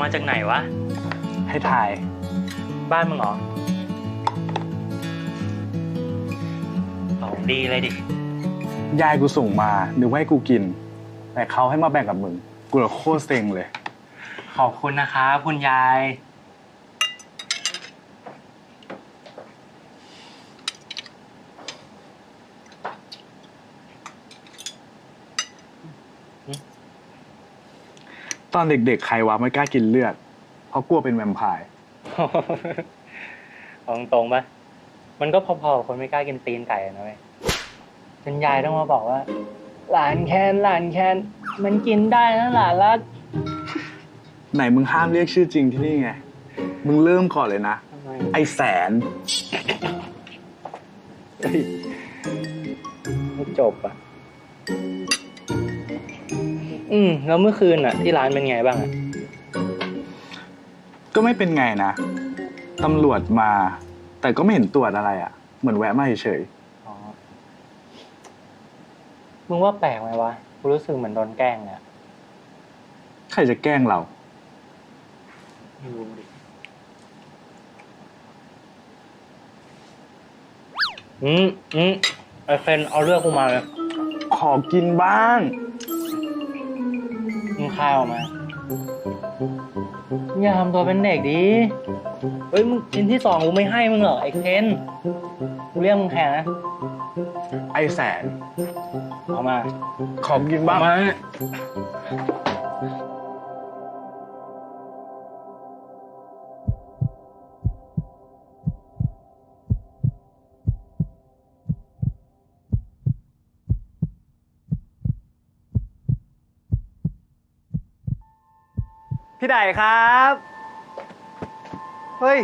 มาจากไหนวะ ให้ถ่าย บ้านมึงเหรอของดีเลยดิ ยายกูส่งมานึกว่าให้กูกิน แต่เขาให้มาแบ่งกับมึง กูเลยโคตรเซ็งเลย ขอบคุณนะครับคุณยาย ตอนเด็กๆ ใครวะไม่กล้ากินเลือด เพราะกลัวเป็นแวมไพร์ เอาตรงๆปะมันก็พอๆกับคนไม่กล้ากินตีนไก่อะนะเว้ยจนยายต้องมาบอกว่า หลานแคนหลานแคนมันกินได้นะหลานรักไหนมึงห้ามเรียกชื่อจริงที่นี่ไง มึงเริ่มก่อนเลยนะ ทำไมไอแสนเฮ้ยไม่จบอะ อืม แล้วเมื่อคืนอะ ที่ร้านเป็นไงบ้างอะ ก็ไม่เป็นไงนะ ตำรวจมา แต่ก็ไม่เห็นตรวจอะไรอะ่ะ เหมือนแวะมาเฉยอ๋อมึงว่าแปลกไหมวะ กูรู้สึกเหมือนโดนแกล้งเลยอะๆใครจะแกล้งเรา ไม่รู้ดิ อืมอืมไอเฟนเอาเลือกกูมาเลย ขอกินบ้างมึง ข้าวมาอย่าทำตัวเป็นเด็กดิเฮ้ยมึงชิ้นที่สองกูไม่ให้มึงเหรอไอ้เคนกูเรียกมึงแทนนะไอแสนเอามาขอกินบ้างมา พี่ไดครับ เฮ้ย